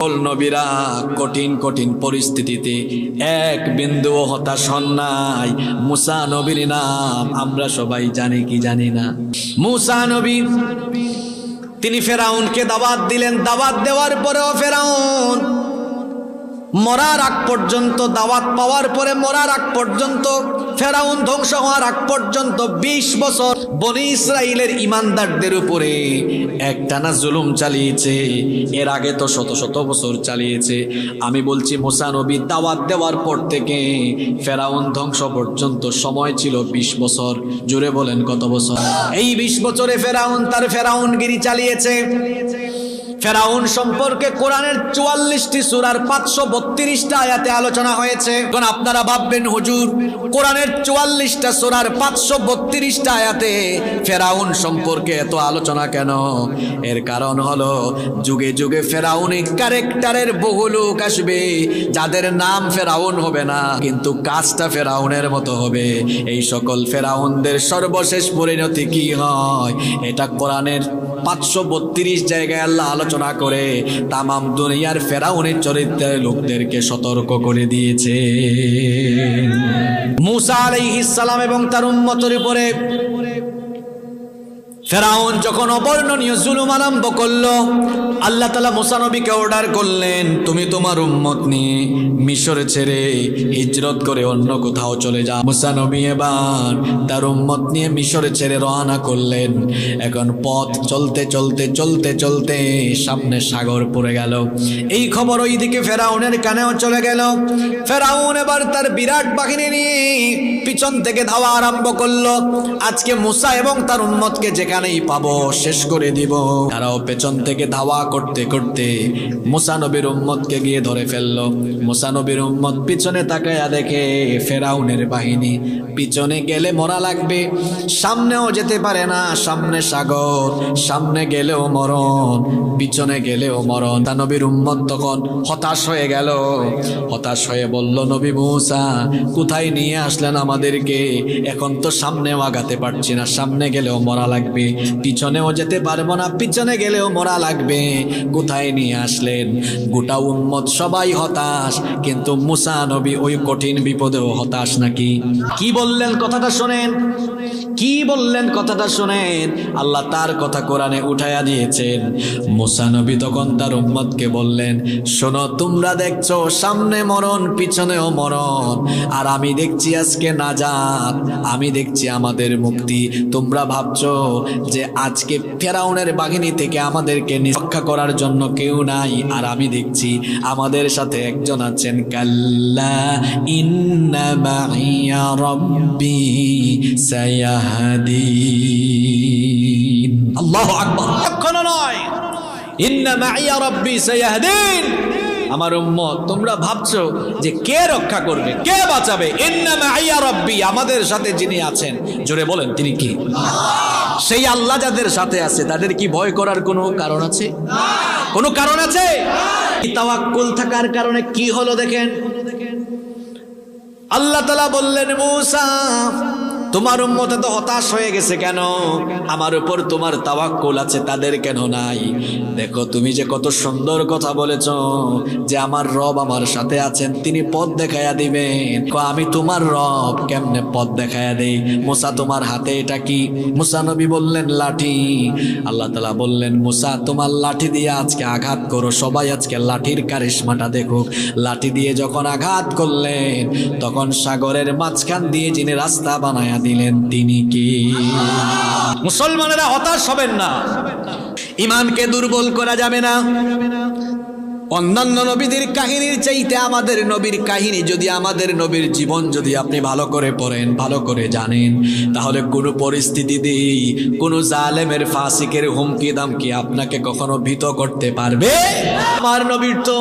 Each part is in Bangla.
সকল নবীরা কঠিন কঠিন পরিস্থিতিতে এক বিন্দু হতাশ নাই। মুসা নবীর নাম আমরা সবাই জানি কি জানি না। মুসা নবী, তিনি ফেরাউনকে দাবাত দিলেন। দাবাত দেওয়ার পরেও ফেরাউন মরার আগ পর্যন্ত দাওয়াত পাওয়ার পরে মরার আগ পর্যন্ত, ফেরাউন ধ্বংস হওয়ার আগ পর্যন্ত ২০ বছর বনি ইসরায়েলের ইমানদারদের উপরে একটানা জুলুম চালিয়েছে। এর আগে তো শত শত বছর চালিয়েছে। আমি বলছি মোসানবী দাওয়াত দেওয়ার পর থেকে ফেরাউন ধ্বংস পর্যন্ত সময় ছিল ২০ বছর। জুড়ে বলেন কত বছর? এই ২০ বছরে ফেরাউন তার ফেরাউনগিরি চালিয়েছে। ফেরাউন সম্পর্কে কোরআনের চুয়াল্লিশটি সুরার পাঁচশো বত্রিশটা আয়াতে আলোচনা হয়েছে। এখন আপনারা ভাববেন, হুজুর, কোরআনের চুয়াল্লিশটা সুরার পাঁচশো বত্রিশটা আয়াতে ফেরাউন সম্পর্কে এত আলোচনা কেন? এর কারণ হলো, যুগে যুগে ফেরাউনি ক্যারেক্টারের বহু লোক আসবে, যাদের নাম ফেরাউন হবে না, কিন্তু কাজটা ফেরাউনের মতো হবে। এই সকল ফেরাউনদের সর্বশেষ পরিণতি কি হয়? এটা কোরআনের পাঁচশো বত্রিশ জায়গায় আল্লাহ আলোচনা করে তামাম দুনিয়ার ফেরাউনের চরিত্রের লোকদেরকে সতর্ক করে দিয়েছে। মুসা আলাইহিস সালাম এবং তার উম্মতের উপরে ফেরাউন যখন অবর্ণনীয় জুলুম আরম্ভ করল, আল্লাহ তালা মুসানবীকে অর্ডার করলেন, তুমি তোমার উম্মত নিয়ে মিশর ছেড়ে হিজরত করে অন্য কোথাও চলে যা মুসানবী এবার তার উম্মত নিয়ে মিশর ছেড়ে রওনা করলেন। এখন পথ চলতে চলতে চলতে চলতে সামনে সাগর পড়ে গেল। এই খবর ওইদিকে ফেরাউনের কানেও চলে গেল। ফেরাউন এবার তার বিরাট বাহিনী নিয়ে পিছন থেকে ধাওয়া আরম্ভ করল। আজকে মুসা এবং তার উম্মতকে যেখানেই পাবো, শেষ করে দিব। তারাও পেছন থেকে ধাওয়া করতে করতে মুসা নবীর উম্মতকে গিয়ে ধরে ফেলল। মুসা নবীর উম্মত পিছনে তাকায়া দেখে ফেরাউনের বাহিনী। পিছনে গেলে মরা লাগবে, সামনেও যেতে পারে না, সামনে সাগর, সামনে গেলেও মরণ, পিছনে গেলেও মরণ। তা নবীর উম্মত তখন হতাশ হয়ে গেল। হতাশ হয়ে বলল, নবী মুসা, কোথায় নিয়ে আসলেন আমাদেরকে? এখন তো সামনেও আগাতে পারছি না, সামনে গেলেও মরা লাগবে। পিছনেও যেতে পারব না, পিছনে গেলেও মরা লাগবে। কোথায় নিয়ে আসলেন? গোটা উম্মত সবাই হতাশ, কিন্তু মুসা নবী ওই কঠিন বিপদেও হতাশ নাকি? কি বললেন? কথাটা শোনেন। কি বললেন কথাটা শোনেন। আল্লাহ তার কথা কোরআনে উঠাইয়া দিয়েছেন। মুসা নবী তখন তার উম্মতকে বললেন, শোনো, তোমরা দেখছ, সামনে মরণ, পিছনেও মরণ। আর আমি দেখছি আজকে না নাজাত, আমি দেখছি আমাদের মুক্তি। তোমরা ভাবছ যে আজকে ফেরাউনের বাহিনী থেকে আমাদেরকে রক্ষা করার জন্য কেউ নাই, আর আমি দেখছি আমাদের সাথে একজন আছেন, কাল্লা ইন্না রব্বি সায়াহাদিন আল্লাহু আকবার। কখনো নয়। ইন্না মাইয়া রব্বি সায়াহদিন। আমার উম্মত, তোমরা ভাবছ যে কে রক্ষা করবে, কে বাঁচাবে? রব্বি, আমাদের সাথে যিনি আছেন, জোরে বলেন, তিনি কি? সেই আল্লাহ যাদের সাথে আছে, তাদের কি ভয় করার কোনো কারণ আছে? কোনো কারণ আছে? তাওয়াক্কুল থাকার কারণে কি হলো দেখেন? আল্লাহ তালা বললেন, মূসা তোমার উম্মতে তো হতাশ হয়ে গেছে কেন? আমার উপর তোমার তাওয়াক্কুল আছে, তাদের কেন নাই? দেখো, তুমি যে কত সুন্দর কথা বলেছ, যে আমার রব আমার সাথে আছেন, তিনি পথ দেখাইয়া দিবেন। আমি তোমার রব, কেমনে পথ দেখাইয়া দেই? মুসা তোমার হাতে এটা কি? মুসা নবী বললেন, লাঠি। আল্লাহ তালা বললেন, মুসা, তোমার লাঠি দিয়ে আজকে আঘাত করো, সবাই আজকে লাঠির কারিশমাটা দেখুক। লাঠি দিয়ে যখন আঘাত করলেন, তখন সাগরের মাঝখান দিয়ে যিনি রাস্তা বানায়া দিলেন তিনি কি? মুসলমানেরা হতাশ হবেন না। ইমানকে দুর্বল করা যাবে না। অন্যান্য নবীদের কাহিনীর চাইতে আমাদের নবীর কাহিনী যদি আমাদের নবীর জীবন যদি আপনি ভালো করে পড়েন, ভালো করে জানেন, তাহলে কোনো পরিস্থিতিতেই কোনো জালেমের ফাসিকের হুমকি দামকি আপনাকে কখনো ভীত করতে পারবে? আমার নবীর তো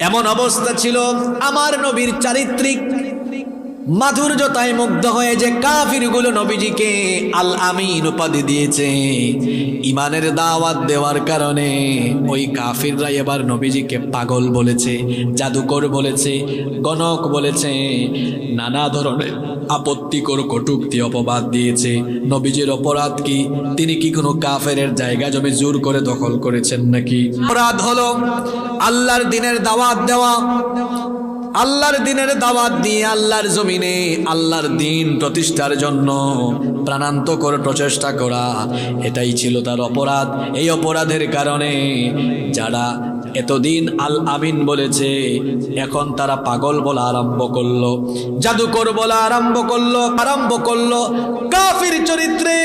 এমন অবস্থা ছিল। আমার নবীর চারিত্রিক মাধুর্যতায় মুগ্ধ হয়ে যে কাফিরগুলো নবীজিকে আল আমিন উপাধি দিয়েছে, ইমানের দাওয়াত দেওয়ার কারণে ওই কাফিররা এবার নবীজিকে পাগল বলেছে, জাদুকর বলেছে, গণক বলেছে, নানা ধরনের আপত্তিকর কটুক্তি অপবাদ দিয়েছে। নবীজির অপরাধ কি? তিনি কি কোনো কাফের জায়গা জমি জোর করে দখল করেছেন নাকি? অপরাধ হলো আল্লাহর দিনের দাওয়াত দেওয়া আল্লাহর দিনের দাওয়াত দিয়ে আল্লাহর জমিনে আল্লাহর দিন প্রতিষ্ঠার জন্য প্রাণান্তকর প্রচেষ্টা করা, এটাই ছিল তার অপরাধ। এই অপরাধের কারণে যারা এতদিন আল আমিন বলেছে, এখন তারা পাগল বলা আরম্ভ করল, জাদুকর বলা আরম্ভ করল আরম্ভ করল, কাফির চরিত্রে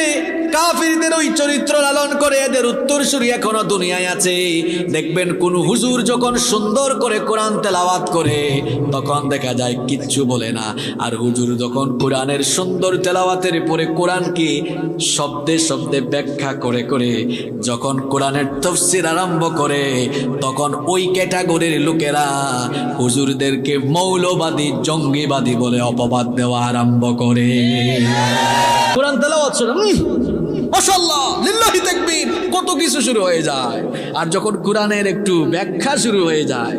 কাফিরদের ওই চরিত্র লালন করে এদের উত্তরসূরি এখনও দুনিয়ায় আছে। দেখবেন কোন হুজুর যখন সুন্দর করে কোরআন তেলাওয়াত করে, তখন দেখা যায় কিচ্ছু বলে না। আর হুজুর যখন কোরআনের সুন্দর তেলাওয়াতের পরে কোরআনকে শব্দে শব্দে ব্যাখ্যা করে করে যখন কোরআনের তফসির আরম্ভ করে, তখন ওই ক্যাটাগরির লোকেরা হুজুরদেরকে মৌলবাদী, জঙ্গিবাদী বলে অপবাদ দেওয়া আরম্ভ করে। কোরআন তেলাওয়াত শুনে উম, মাশাআল্লাহ লিল্লাহি তাকবীর। কত কিছু শুরু হয়ে যায়। আর যখন কোরআনের একটু ব্যাখ্যা শুরু হয়ে যায়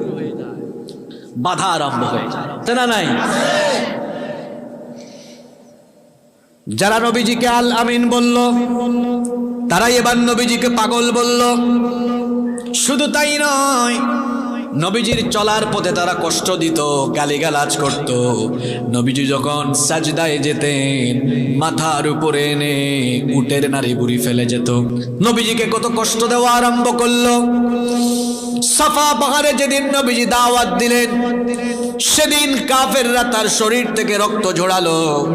বাধা আরম্ভ হয়ে যায়। না নাই? যারা নবীজিকে আল আমিন বলল তারাই এবার নবীজিকে পাগল বলল। শুধু তাই নয় নবীজির চলার পথে তারা কষ্ট দিত, গালিগালাজ করত। নবীজি যখন সাজদায় যেতেন, মাথার উপরে এনে উটের নারী বুড়ি ফেলে যেত। নবীজিকে কত কষ্ট দেওয়া আরম্ভ করল। সাফা পাহাড়ে যেদিন নবীজি দাওয়াত দিলেন, সেদিন কাফেররা তার শরীর থেকে রক্ত ঝোড়ালো।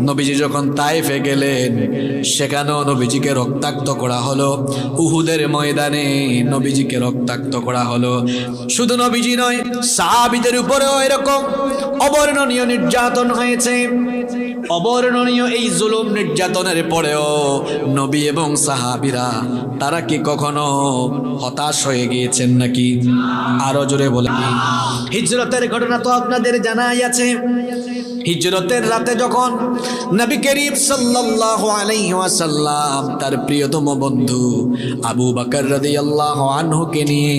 নবীজি যখন তাইফে গেলেন, সেখানেও নবীজিকে রক্তাক্ত করা হলো। উহুদের ময়দানে নবীজিকে রক্তাক্ত করা হলো। শুধু নবীজি নয়, সাহাবিদের উপরেও এরকম অবর্ণনীয় নির্যাতন হয়েছে। অবর্ণনীয় এই জুলুম নির্যাতনের পরেও নবী এবং সাহাবিরা, তারা কি কখনো হতাশ হয়ে গিয়েছেন নাকি? আরও জোরে বলে। হিজরতের ঘটনা তো আপনাদের জানাই আছে। হিজরতের রাতে যখন নবী করিম সাল্লাল্লাহু আলাইহি ওয়াসাল্লাম তার প্রিয়তম বন্ধু আবু বকর রাদিয়াল্লাহু আনহুকে নিয়ে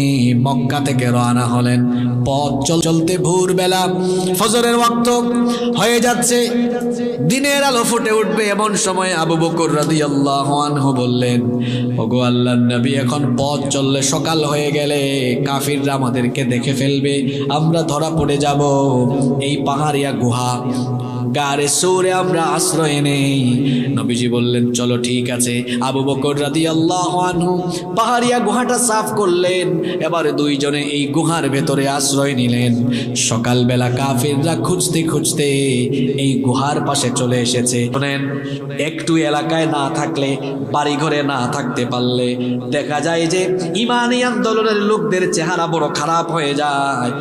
মক্কা থেকে রওনা হলেন। পথ চল চলতে ভোরবেলা ফজরের ওয়াক্ত হয়ে যাচ্ছে। দিনের আলো ফুটে উঠবে এমন সময় আবু বকর রাদিয়াল্লাহু আনহু বললেন, ওগো আল্লাহর নবী, এখন পথ চললে সকাল হয়ে গেলে কাফিররা আমাদেরকে দেখে ফেলবে। আমরা ধরা পড়ে যাব। এই পাহাড়িয়া গুহা গারে সৌরে আমরা আশ্রয় নেই। নবীজি বললেন, চলো, ঠিক আছে। আবু বকর রাদি আল্লাহ পাহাড়িয়া গুহাটা সাফ করলেন। এবারে দুইজনে এই গুহার ভেতরে আশ্রয় নিলেন। সকালবেলা কাফিররা খুঁজতে খুঁজতে এই গুহার পাশে চলে এসেছে। শোনেন, একটু এলাকায় না থাকলে, বাড়িঘরে না থাকতে পারলে দেখা যায় যে ইমানি আন্দোলনের লোকদের চেহারা বড় খারাপ হয়ে যায়।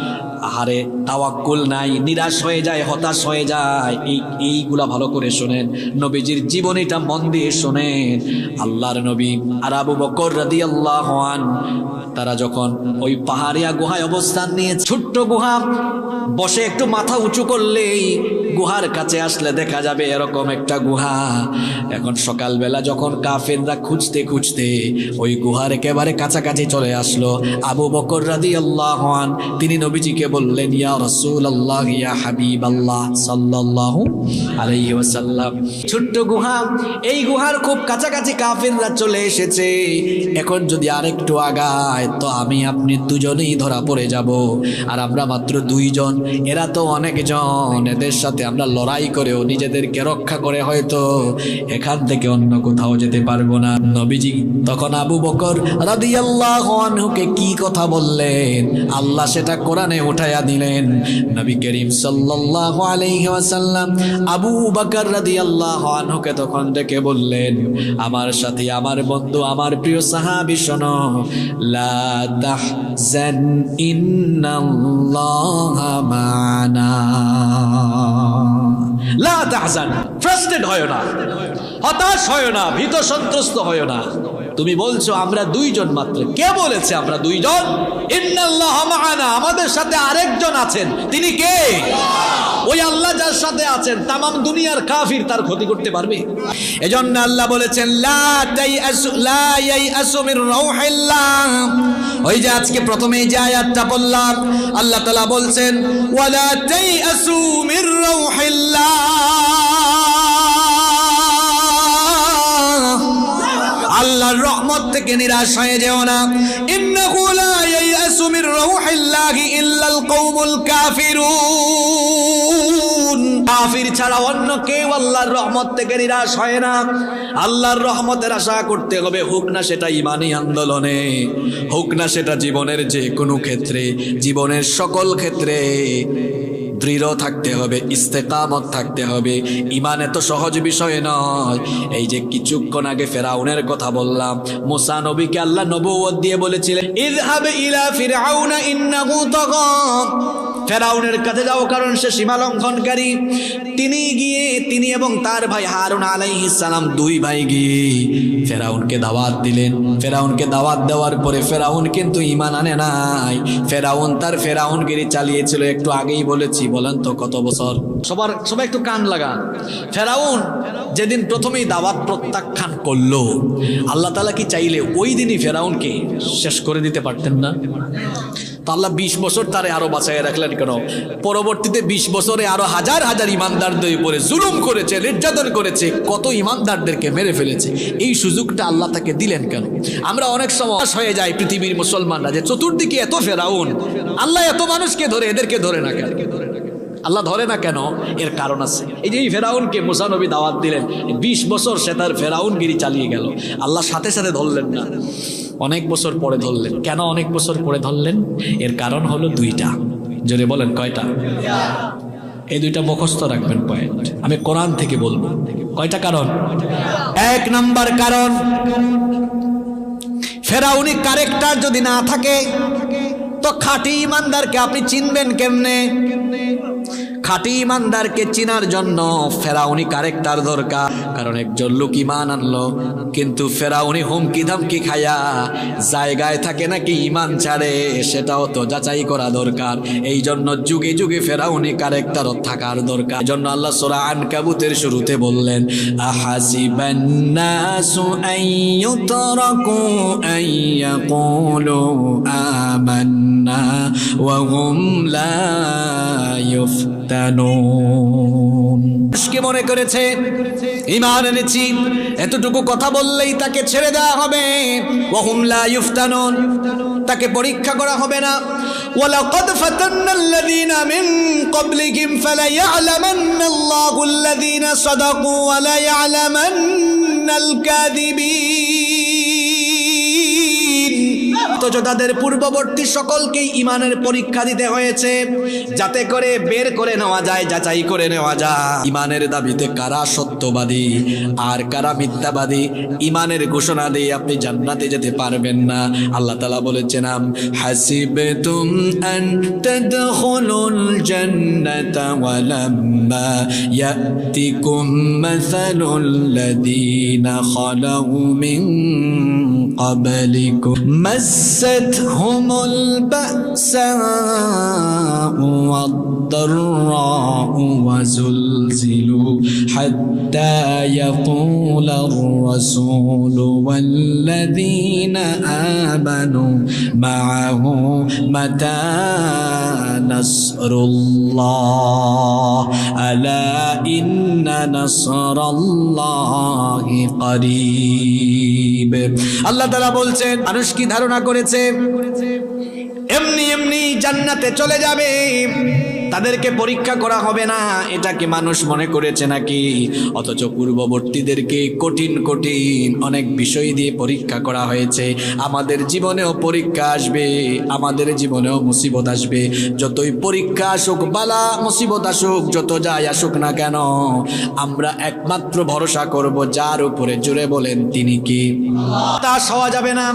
আহারে, তাওয়াক্কুল নাই, নিরাশ হয়ে যায়, হতাশ হয়ে যায়। এই, এইগুলা ভালো করে শোনেন। নবীজির জীবনীটা মন দিয়ে শোনেন। আল্লাহর নবী আর আবু বকর রাদি আল্লাহ তারা যখন ওই পাহাড়িয়া গুহায় অবস্থান নিয়ে ছোট্ট গুহা বসে একটু মাথা উঁচু করলেই গুহার কাছে আসলে দেখা যাবে এরকম একটা গুহা। এখন সকালবেলা যখন কাফেররা খুঁজতে খুঁজতে ওই গুহার একেবারে কাছাকাছি চলে আসলো। আবু বকর রাদি আল্লাহ তিনি নবীজিকে বললেন, ইয়া রসুল আল্লাহ ইয়া হাবিব আল্লাহ আলাইহি ওয়াসাল্লাম। ছোট্ট গুহা, এই গুহার খুব কাছাকাছি কাফেররা চলে এসেছে। এখন যদি আরেকটু আগায়, তো আমি, আপনি দুজনেই ধরা পড়ে যাব। আর আমরা মাত্র দুইজন, এরা তো অনেকজন, এদের সাথে আমরা লড়াই করেও নিজেদেরকে রক্ষা করে হয়তো এখান থেকে অন্য কোথাও যেতে পারব না। নবীজি তখন আবু বকর রাদিয়াল্লাহু আনহুকে কি কথা বললেন? আল্লাহ সেটা কোরআনে উঠাইয়া দিলেন। নবী করিম সাল্লাল্লাহু আলাইহি ওয়াসাল্লাম আবু বকর রাদিয়াল্লাহু আনহুকে তখন ডেকে বললেন, আমার সাথে, আমার বন্ধু, আমার প্রিয় সাহাবী, শোনো। লা তাহজান ইন্নাল্লাহা মা'ানা লা তাহজান ফ্রাস্ট্রেট হয় না, হতাশ হয় না, ভীত সন্ত্রস্ত হয় না। তুমি বলছো আমরা দুইজন মাত্র। কে বলেছে আমরা দুইজন? ইন্নাল্লাহ ওয়ামানা আমাদের সাথে আরেকজন আছেন। তিনি কে? ওই আল্লাহ যার সাথে আছেন, তামাম দুনিয়ার কাফির তার ক্ষতি করতে পারবে। এজন্য আল্লাহ বলেছেন ওই যে আজকে প্রথমে যে আয়াতটা বললাম আল্লাহ তাআলা বলছেন, ওয়ালা তাইআসু মির রাউহিল্লাহ আল্লাহর রহমত থেকে নিরাশ হয়ে যেও না। ইন্নাহু লা ইয়াইআসু মির রাউহিল্লাহি ইল্লাল কওমুল কাফিরুন। কাফির ছাড়া অন্য কেউ আল্লাহর রহমত থেকে নিরাশ হয় না। আল্লাহর রহমতের আশা করতে হবে, হোক না সেটা ইমানি আন্দোলনে, হোক না সেটা জীবনের যে কোনো ক্ষেত্রে, জীবনের সকল ক্ষেত্রে। দৃঢ় থাকতে হবে, ইস্তেকামত থাকতে হবে। ইমান এত সহজ বিষয় নয়। এই যে কিছুক্ষণ আগে ফেরাউনের কথা বললাম, মুসা নবীকে আল্লাহ নবুয়ত দিয়ে বলেছিলেন, ইযহাব ইলা ফিরাউনা ইন্নাহু তাগা। ফেরাউনের কাছে যাও, কারণ সে সীমা লঙ্ঘনকারী তিনি গিয়ে, তিনি এবং তার ভাই হারুন সালাম, দুই ভাই গিয়ে ফেরাউনকে দাওয়াত দিলেন। ফেরাউনকে দাওয়াত দেওয়ার পরে ফেরাউন কিন্তু ইমান আনে নাই। ফেরাউন তার ফেরাউনগিরি চালিয়েছিল, একটু আগেই বলেছি, বলেন তো কত বছর? সবার, সবাই একটু কান লাগান। ফেরাউন যেদিন প্রথমেই দাওয়াত প্রত্যাখ্যান করল, আল্লাহ তালা কি চাইলে ওই দিনই ফেরাউনকে শেষ করে দিতে পারতেন না? তো আল্লাহ বিশ বছর তারে আরও বাঁচাই রাখলেন কেন? পরবর্তীতে বিশ বছরে আরও হাজার হাজার ইমানদারদের উপরে জুলুম করেছে, নির্যাতন করেছে, কত ইমানদারদেরকে মেরে ফেলেছে। এই সুযোগটা আল্লাহ তাকে দিলেন কেন? আমরা অনেক সময় হয়ে যাই পৃথিবীর মুসলমানরা যে চতুর্দিকে এত ফেরাউন, আল্লাহ এত মানুষকে ধরে, এদেরকে ধরে না কেন? আল্লাহ ধরে না কেন? এর কারণ আছে। এই যে এই ফেরাউনকে মুসানবী দাওয়াত দিলেন, বিশ বছর সে তার ফেরাউনগিরি চালিয়ে গেল। আল্লাহ সাথে সাথে ধরলেন না। অনেক বছর পরে ধরলেন। কেন অনেক বছর পরে ধরলেন? এর কারণ হলো দুইটা। জোরে বলেন, কয়টা? এই দুইটা মুখস্থ রাখবেন পয়েন্ট। আমি কোরআন থেকে বলব। কয়টা কারণ? এক নাম্বার কারণ, ফেরাউনি কারেক্টার যদি না থাকে, তো খাঁটি ইমানদারকে আপনি চিনবেন কেমনে? খাঁটি ইমানদারকে চিনার জন্য ফেরাউনি কারেক্টার দরকার। কারণ একজন লোক ইমান আনলো, কিন্তু ফেরাউনি হুমকি ধামকি খায়া জায়গায় থাকে নাকি ইমান ছাড়ে, সেটাও তো যাচাই করা দরকার। এই জন্য যুগে যুগে ফেরাউনি কারেক্টারও থাকার দরকার। জন্য আল্লাহ সোরা আনকাবুতের শুরুতে বললেন, আহাসিবান্নাসু আইয়ুতরাকু আইয়াকুলু আমান্না ওয়া হুম লা মানুষকে মনে করেছে ইমান এনেছি, এতটুকু কথা বললেই তাকে ছেড়ে দেওয়া হবে। ওয়াহুম লা তাকে পরীক্ষা করা হবে না। ওয়ালাকাদ ফাতান্না আল্লাযীনা মিন ক্বাবলিহিম ফালায়ালামান্না আল্লাহু আল্লাযীনা সাদাকু ওয়া লা ইয়ালামান্নাল কাযিবিন। অথচ তাদের পূর্ববর্তী সকলকেই ইমানের পরীক্ষা দিতে হয়েছে যাতে করে বের করে নেওয়া যায় যাচাই করে নেওয়া যায় ইমানের দাবিতে কারা সত্যবাদী আর কারা মিথ্যাবাদী ইমানের ঘোষণা দিয়ে আপনি জান্নাতে যেতে পারবেন না আল্লাহ তালা বলেছেন আম হাসিবে তুম আন তাদখুলুল জান্নাতা ওয়ালাম্মা ইয়াতিকুম মাসালুল লাযীনা খালাউ মিন قبلكم مستهم البأساء والضراء وزلزلوا حتى يقول الرسول والذين آمنوا معه متى نصر الله ألا إن نصر الله قريب আল্লাহ তালা বলছেন মানুষ কি ধারণা করেছে। এমনি এমনি জান্নাতে চলে যাবে। তাদেরকে পরীক্ষা করা হবে না। এটা কি মানুষ মনে করেছে নাকি? অথচ পূর্ববর্তীদেরকে কঠিন কঠিন অনেক বিষয় দিয়ে পরীক্ষা করা হয়েছে। আমাদের জীবনেও পরীক্ষা আসবে। আমাদের জীবনেও মুসিবত আসবে। যতই পরীক্ষা আসুক, বালা মুসিবত আসুক, যত যাই আসুক না কেন, আমরা একমাত্র ভরসা করব, যার উপরে জুড়ে বলেন তিনি কি। তা হওয়া যাবে না।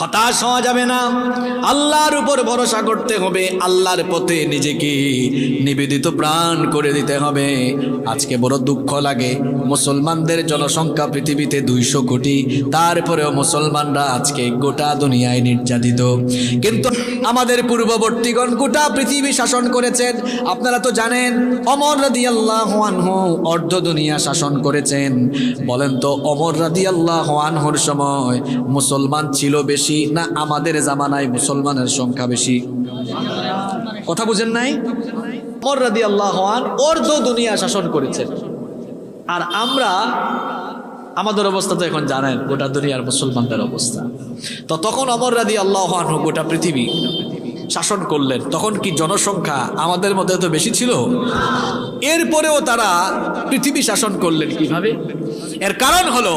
হতাশ হওয়া যাবে না। আল্লাহর উপর ভরসা করতে হবে, আল্লাহর পথে নিজেকে নিবেদিত প্রাণ করে দিতে হবে। আজকে বড় দুঃখ লাগে, মুসলমানদের জনসংখ্যা পৃথিবীতে দুইশো কোটি, তারপরেও মুসলমানরা আজকে গোটা দুনিয়ায় নির্যাতিত। কিন্তু আমাদের পূর্ববর্তীগণ গোটা পৃথিবী শাসন করেছেন। আপনারা তো জানেন, অমর রাদি আল্লাহ অর্ধ দুনিয়া শাসন করেছেন। বলেন তো, অমর রাদি আল্লাহ সময় মুসলমান ছিল বেশি না আমাদের জামানায় মুসলমানের সংখ্যা বেশি? কথা বুঝেন নাই? অমর আল্লাহ অর্ধ দুনিয়া শাসন করেছেন আর আমরা, আমাদের অবস্থা তো এখন জানেন, গোটা দুনিয়ার মুসলমানদের অবস্থা। তো তখন অমর রাদি আল্লাহ আনহু গোটা পৃথিবী শাসন করলেন, তখন কি জনসংখ্যা আমাদের মধ্যে তো বেশি ছিল? এরপরেও তারা পৃথিবী শাসন করলেন কীভাবে? এর কারণ হলো,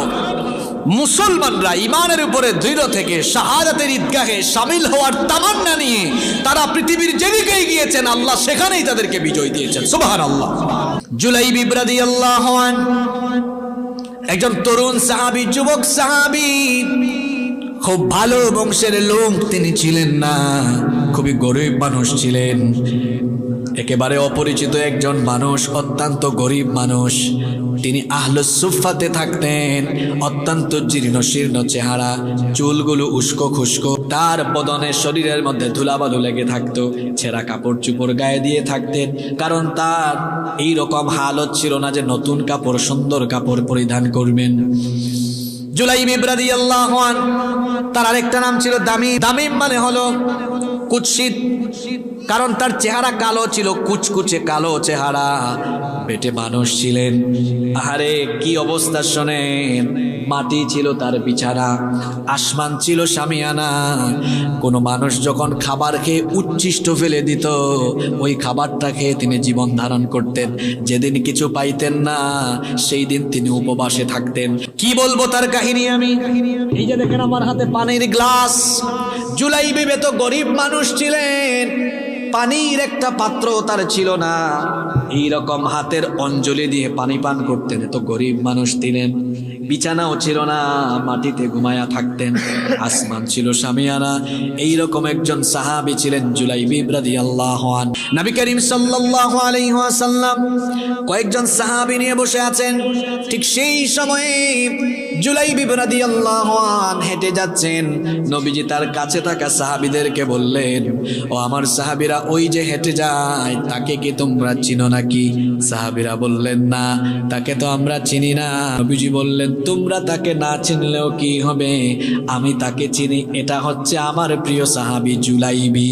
মুসলমানরা ইমানের উপরে দৃঢ় থেকে শাহাদাতের ঈদগাহে সামিল হওয়ার তামান্না নিয়ে তারা পৃথিবীর যেদিকেই গিয়েছেন, আল্লাহ সেখানেই তাদেরকে বিজয় দিয়েছেন। সুবাহান আল্লাহ জুলাই বিব্রাদি আল্লাহ একজন তরুণ সাহাবি, যুবক সাহাবি খুব ভালো বংশের লোক তিনি ছিলেন না। খুবই গরিব মানুষ ছিলেন। একেবারে অপরিচিত একজন মানুষ, অত্যন্ত গরিব মানুষ। তিনি আহল সুফাতে থাকতেন, অত্যন্ত জীর্ণ শীর্ণ চেহারা, চুলগুলো উস্কো খুস্কো। তার বদনে শরীরের মধ্যে ধুলাবালু লেগে থাকতো, ছেঁড়া কাপড় চুপড় গায়ে দিয়ে থাকতেন। কারণ তার এই রকম হালত ছিল না যে নতুন কাপড়, সুন্দর কাপড় পরিধান করবেন। জুলাই ইব্রাদি আল্লাহ তার আরেকটা নাম ছিল দামি দামিম মানে হলো কুৎসিত। কারণ তার চেহারা কালো ছিল, কুচকুচে কালো চেহারা। পেটে মানুষ ছিলেন। আরে কি অবস্থা শোনেন? মাটি ছিল তার বিছানা, আসমান ছিল সামিয়ানা। কোনো মানুষ যখন খাবার খেয়ে উচ্ছিষ্ট ফেলে দিত, ওই খাবারটা খেয়ে তিনি জীবন ধারণ করতেন। যেদিন কিছু পাইতেন না, সেই দিন তিনি উপবাসে থাকতেন। কি বলব তার কাহিনী আমি? এই যে দেখেন আমার হাতে পানির গ্লাস। জুলাই বিবে তো গরিব মানুষ ছিলেন। পানির একটা পাত্র তার ছিল না। এই রকম হাতের অঞ্জলি দিয়ে পানি পান করতেন তো গরিব মানুষ ছিলেন বিছানাও ছিল না, মাটিতে ঘুমায়া থাকতেন। আসমান ছিল সামিয়ানা। এইরকম একজন সাহাবি ছিলেন জুলাই বিব্রাদি আল্লাহ নবী করিম সাল্লাল্লাহু আলাইহি ওয়াসাল্লাম কয়েকজন সাহাবি নিয়ে বসে আছেন। ঠিক সেই সময়ে জুলাই বিব্রাদি আল্লাহ হেঁটে যাচ্ছেন। নবীজি তার কাছে থাকা সাহাবিদেরকে বললেন, ও আমার সাহাবিরা, ওই যে হেঁটে যায়, তাকে কি তোমরা চিনো নাকি? সাহাবিরা বললেন, না, তাকে তো আমরা চিনি না। নবীজি বললেন তোমরা তাকে না চিনলেও কি হবে? আমি তাকে চিনি। এটা হচ্ছে আমার প্রিয় সাহাবি জুলাইবি।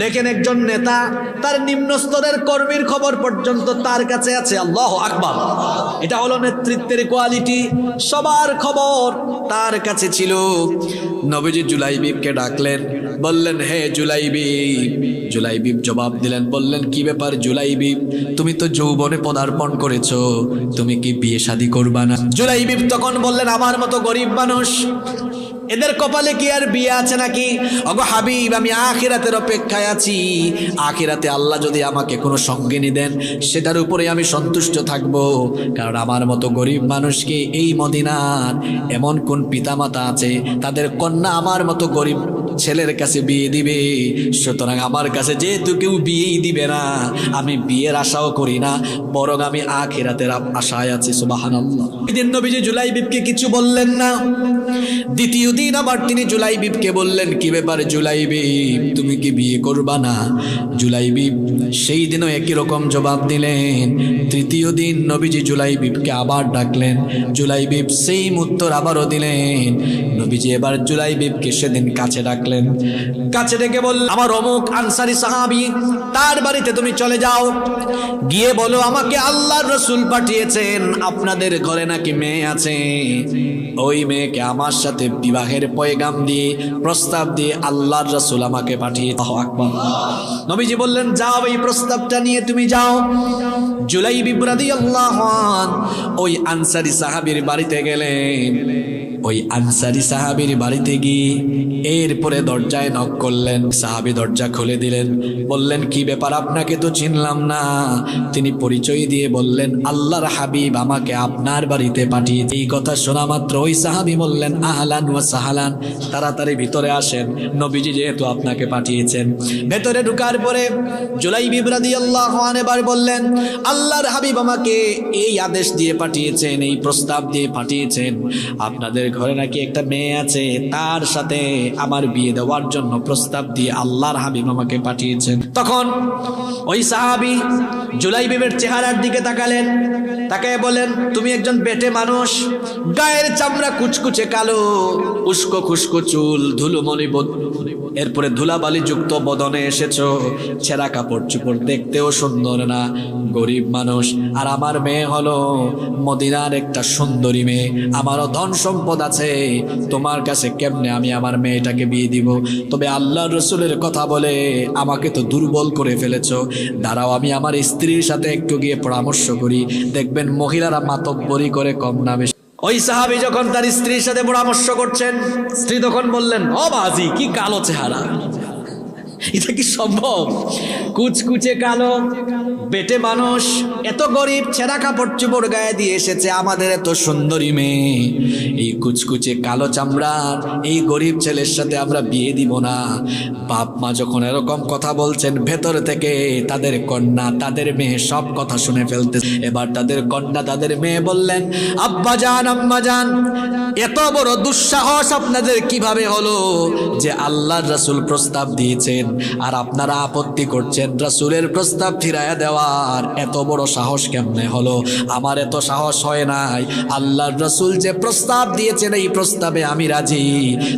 দেখেন একজন নেতা, তার নিম্ন স্তরের কর্মীর খবর পর্যন্ত তার কাছে আছে, আল্লাহ আকবর। এটা হলো নেতৃত্বের কোয়ালিটি সবার খবর তার কাছে ছিল। নবীজি জুলাইবিবকে ডাকলেন, বললেন, হে জুলাইবিব। জুলাইবিব জবাব দিলেন, বললেন, কি ব্যাপার জুলাইবিব? তুমি তো যৌবনে পদার্পণ করেছ, তুমি কি বিয়ে শাদী করবা না? জুলাইবিব তখন বললেন, আমার মতো গরিব মানুষ এদের কপালে কি আর বিয়ে আছে নাকি? অগো হাবিব, আমি আখিরাতের অপেক্ষায় আছি। আখিরাতে আল্লাহ যদি আমাকে কোনো সঙ্গিনী দেন, সেটার উপরে আমি সন্তুষ্ট থাকব। কারণ আমার মতো গরিব মানুষকে এই মদিনার এমন কোন পিতামাতা আছে? তাদের কন্যা আমার মতো গরিব ছেলের কাছে বিয়ে দিবে। সুতরাং আমার কাছে যেহেতু কেউ বিয়েই দিবে না, আমি বিয়ের আশাও করি না, বরং আমি আখেরাতের আশায় আছি সুবাহান নবীজি জুলাই বিপকে কিছু বললেন না। দ্বিতীয় দিন আবার তিনি জুলাই বিপকে বললেন, কি ব্যাপার জুলাই বিপ তুমি কি বিয়ে করবা না? জুলাই বিপ সেই দিনও একই রকম জবাব দিলেন। তৃতীয় দিন নবীজি জুলাই বিপকে আবার ডাকলেন। জুলাই বিপ সেই উত্তর আবারও দিলেন। নবীজি এবার জুলাই বিপকে সেদিন কাছে ডাকলেন কাছে ডেকে বল আমার অমুক আনসারি সাহাবি, তার বাড়িতে তুমি চলে যাও। গিয়ে বলো, আমাকে আল্লাহর রসুল পাঠিয়েছেন। আপনাদের ঘরে নাকি মেয়ে আছে? ওই মেয়েকে আমার সাথে বিবাহের পয়গাম দিয়ে, প্রস্তাব দিয়ে আল্লাহর রসুল আমাকে পাঠিয়ে আকবার। নবীজি বললেন, যাও, এই প্রস্তাবটা নিয়ে তুমি যাও। জুলাই বিব্রাদি আল্লাহ ওই আনসারি সাহাবির বাড়িতে গেলেন। ওই আনসারি সাহাবির বাড়িতে গিয়ে এরপরে দরজায় নক করলেন। সাহাবি দরজা খুলে দিলেন। বললেন, কি ব্যাপার? আপনাকে তো চিনলাম না। তিনি পরিচয় দিয়ে বললেন, আল্লাহর হাবিব আমাকে আপনার বাড়িতে পাঠিয়ে এই কথা শোনা মাত্র ওই সাহাবি বললেন, আহলান ওয়া সাহালান, তাড়াতাড়ি ভিতরে আসেন। নবীজি যেহেতু আপনাকে পাঠিয়েছেন। ভেতরে ঢুকার পরে জুলাই বিবরাদি আল্লাহ এবার বললেন, আল্লাহর হাবিব আমাকে এই আদেশ দিয়ে পাঠিয়েছেন, এই প্রস্তাব দিয়ে পাঠিয়েছেন। আপনাদের ঘরে নাকি একটা মেয়ে আছে, তার সাথে আমার বিয়ে দেওয়ার জন্য প্রস্তাব দিয়ে আল্লাহর হাবিব আমাকে পাঠিয়েছেন। তখন ওই সাহাবি জুলাই বিবের চেহারার দিকে তাকালেন। তাকে বলেন তুমি একজন বেটে মানুষ, গায়ের চামড়া কুচকুচে কালো, উস্কো খুস্কো চুল ধুলোমণি এরপরে ধুলাবালি যুক্ত বদনে এসেছ। ছেঁড়া কাপড় চুপড় দেখতেও সুন্দর না। গরিব মানুষ, আর আমার মেয়ে হলো মদিনার একটা সুন্দরী মেয়ে। আমারও ধন সম্পদ আছে। তোমার কাছে কেমনে আমি আমার মেয়েটাকে বিয়ে দিব? তবে আল্লাহ রসুলের কথা বলে আমাকে তো দুর্বল করে ফেলেছো। দাঁড়াও, আমি আমার স্ত্রীর সাথে একটু গিয়ে পরামর্শ করি। দেখবেন মহিলারা মাতব্বরি করে কম না বেশি ওই সাহাবি যখন তার স্ত্রীর সাথে পরামর্শ করছেন, স্ত্রী তখন বললেন, ও বাজি, কি কালো চেহারা। এটা কি সম্ভব? কুচকুচে কালো বেটে মানুষ এত গরিব, ছেঁড়া কাপড় চুপড় গায়ে দিয়ে এসেছে আমাদের এত সুন্দরী মেয়ে। এই কুচকুচে কালো চামড়ার এই গরিব ছেলের সাথে আমরা বিয়ে দিব না। বাপ মা যখন এরকম কথা বলছেন, ভেতর থেকে তাদের কন্যা, তাদের মেয়ে সব কথা শুনে ফেলতে। এবার তাদের কন্যা, তাদের মেয়ে বললেন, আব্বা যান, আম্মা যান, এত বড় দুঃসাহস আপনাদের কীভাবে হলো যে আল্লাহর রাসুল প্রস্তাব দিয়েছেন? আর আপনারা আপত্তি করছেন রাসুলের প্রস্তাব ফিরাইয়া দেওয়ার এত বড় সাহস কেমনে হলো? আমার এত সাহস হয় নাই। আল্লাহর রাসূল যে প্রস্তাব দিয়েছেন, এই প্রস্তাবে আমি রাজি।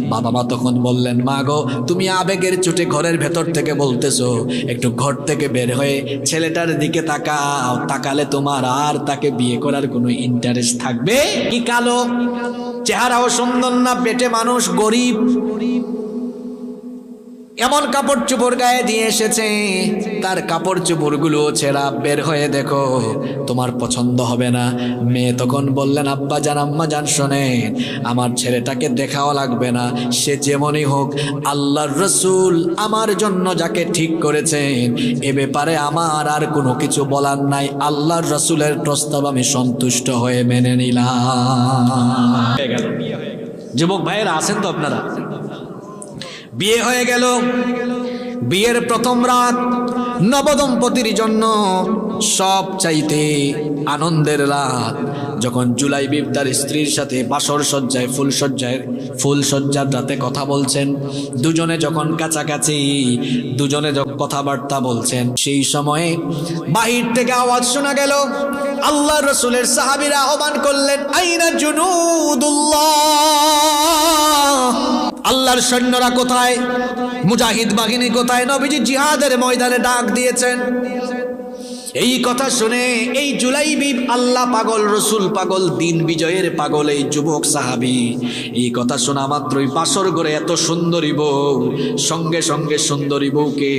বাবা মা তখন বললেন, মা গো, তুমি আবেগের চুটে ঘরের ভেতর থেকে বলতেছো। একটু ঘর থেকে বের হয়ে ছেলেটার দিকে তাকাও। তাকালে তোমার আর তাকে বিয়ে করার কোনো ইন্টারেস্ট থাকবে? কি কালো? চেহারাও সুন্দর না, পেটে মানুষ গরিব। এমন কাপড় চোপড় গায়ে দিয়ে এসেছে। তার কাপড় চোপড়গুলো ছেঁড়া বের হয়ে দেখো, তোমার পছন্দ হবে না। মেয়ে তখন বললেন, আব্বা জান, আম্মা জান, শোনেন, আমার ছেলেটাকে দেখাও লাগবে না। সে যেমনই হোক, আল্লাহর রসুল আমার জন্য যাকে ঠিক করেছেন, এ ব্যাপারে আমার আর কোনো কিছু বলার নাই। আল্লাহর রসুলের প্রস্তাব আমি সন্তুষ্ট হয়ে মেনে নিলাম। যুবক ভাইয়েরা, আছেন তো আপনারা? বিয়ে হয়ে গেল। বিয়ের প্রথম রাত নবদম্পতির জন্য সব চাইতে আনন্দের রাত। যখন জুলাই বিব তার স্ত্রীর সাথে বাসর সজ্জায়, ফুল সজ্জায়, ফুল সজ্জার রাতে কথা বলছেন। দুজনে যখন কাছাকাছি, দুজনে যখন কথাবার্তা বলছেন, সেই সময়ে বাহির থেকে আওয়াজ শোনা গেল আল্লাহ রসুলের সাহাবিরা আহ্বান করলেন, আইনা জুনুদুল্লাহ। আল্লাহর সৈন্যরা কোথায়? মুজাহিদ বাহিনী কোথায়? নবীজি জিহাদের ময়দানে ডাক দিয়েছেন। এই কথা শুনে এই জুলাই বিব আল্লাহ পাগল, রসুল পাগল, দিন বিজয়ের পাগল এই যুবক সাহাবি। এই কথা শোনা মাত্রই বাসর ঘরে এত সুন্দরী বউ, সঙ্গে সঙ্গে সুন্দরী বউকে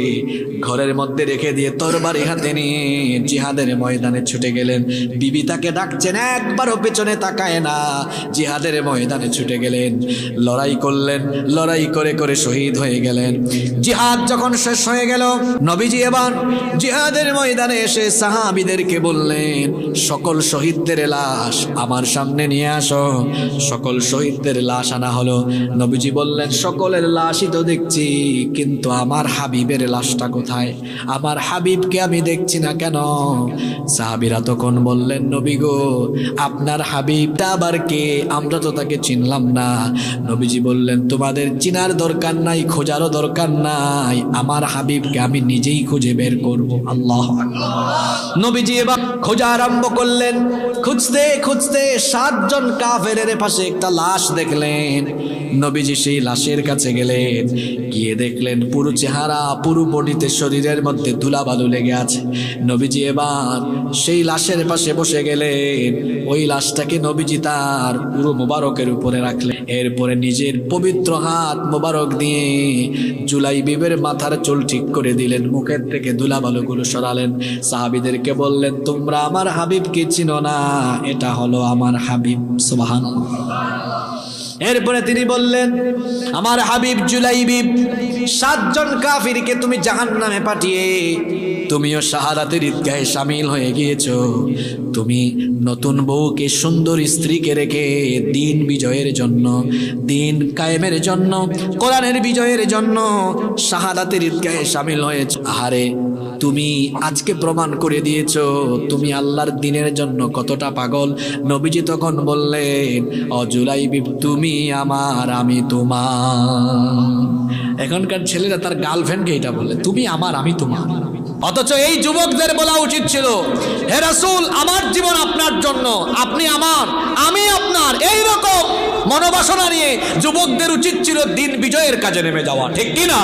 ঘরের মধ্যে রেখে দিয়ে তরবারি হাতে নিয়ে জিহাদের ময়দানে ছুটে গেলেন। বিবি তাকে ডাকছেন, একবারও পেছনে তাকায় না। জিহাদের ময়দানে ছুটে গেলেন। লড়াই করলেন, লড়াই করে করে শহীদ হয়ে গেলেন। জিহাদ যখন শেষ হয়ে গেল, নবীজি এবার জিহাদের ময়দানে এসে সাহাবিদেরকে বললেন, সকল শহীদদের লাশ আমার সামনে নিয়ে আসো। সকল শহীদদের লাশ আনা হলো। নবীজি বললেন, সকলের লাশই তো দেখছি, কিন্তু আমার হাবিবের লাশটা কোথায়? আমার হাবিবকে আমি দেখছি না কেন? সাহাবিরা তখন বললেন, নবী গো, আপনার হাবিবটা আবার কে? আমরা তো তাকে চিনলাম না। নবীজি বললেন, তোমাদের চিনার দরকার নাই, খোঁজারও দরকার নাই। আমার হাবিবকে আমি নিজেই খুঁজে বের করব। আল্লাহ নবীজি এবার খোঁজা আরম্ভ করলেন। খুঁজতে খুঁজতে সাতজন কাফের পাশে একটা লাশ দেখলেন। নবীজি সেই লাশের কাছে গেলেন। গিয়ে দেখলেন পুরো চেহারা, পুরো বডিতে শরীরের মধ্যে ধুলাবালু লেগে আছে। নবীজি এবার সেই লাশের পাশে বসে গেলেন। ওই লাশটাকে নবীজি তার পুরো মোবারকের উপরে রাখলেন। এরপরে নিজের পবিত্র হাত মোবারক দিয়ে জুলাই বিবের মাথার চুল ঠিক করে দিলেন। মুখের থেকে ধুলাবালুগুলো সরালেন। সাহাবিদেরকে বললেন, তোমরা আমার হাবিব হাবিবকে চিনো না, এটা হলো আমার হাবিব। সুবহানাল্লাহ। এরপরে তিনি বললেন, আমার হাবিব জুলাইবিব সাতজন কাফিরকে তুমি জাহান নামে পাঠিয়ে, তুমিও শাহাদাতের ঈদগাহে সামিল হয়ে গিয়েছো। তুমি নতুন বউকে সুন্দর স্ত্রীকে রেখে দিন বিজয়ের জন্য, দিন কায়েমের জন্য, কোরআনের বিজয়ের জন্য শাহাদাতের ঈদগাহে সামিল হয়েছে। আহারে তুমি আজকে প্রমাণ করে দিয়েছ, তুমি আল্লাহর দিনের জন্য কতটা পাগল। নবীজি তখন বললেন অজুলাই তুমি আমার, আমি তোমার। এখনকার ছেলেরা তার গার্লফ্রেন্ডকে এটা বলে, তুমি আমার, আমি তোমার। অথচ এই যুবকদের বলা উচিত ছিল, হে রাসুল, আমার জীবন আপনার জন্য, আপনি আমার, আমি আপনার। এই রকম মনোবাসনা নিয়ে যুবকদের উচিত ছিল দিন বিজয়ের কাজে নেমে যাওয়া, ঠিক কি না